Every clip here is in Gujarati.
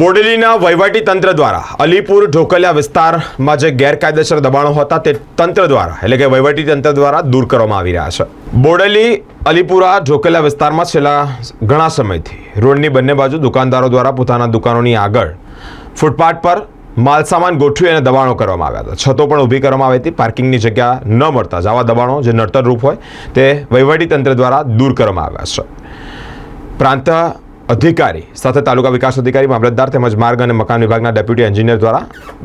બોડેલીના વહીવટી તંત્ર દ્વારા અલીપુર ઢોકલિયા વિસ્તારમાં જે ગેરકાયદેસર દબાણો હતા તે તંત્ર દ્વારા, એટલે કે વહીવટી તંત્ર દ્વારા દૂર કરવામાં આવી રહ્યા છે. બોડેલી, અલીપુરા ઢોકલિયા વિસ્તારમાં છેલ્લા ઘણા સમયથી રોડની બંને બાજુ દુકાનદારો દ્વારા પોતાના દુકાનોની આગળ ફૂટપાથ પર માલસામાન ગોઠવી અને દબાણો કરવામાં આવ્યા હતા. છતો પણ ઊભી કરવામાં આવી હતી. પાર્કિંગની જગ્યા ન મળતા જ આવા દબાણો જે નડતરરૂપ હોય તે વહીવટી તંત્ર દ્વારા દૂર કરવામાં આવ્યા છે. પ્રાંત અધિકારી સાથે તાલુકા વિકાસ અધિકારી, મામલતદાર તેમજ માર્ગ અને મકાન વિભાગના ડેપ્યુટી એન્જિનિયર દ્વારા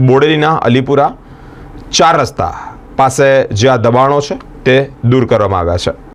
બોડેલીના અલીપુરા ચાર રસ્તા પાસે જે આ દબાણો છે તે દૂર કરવામાં આવ્યા છે.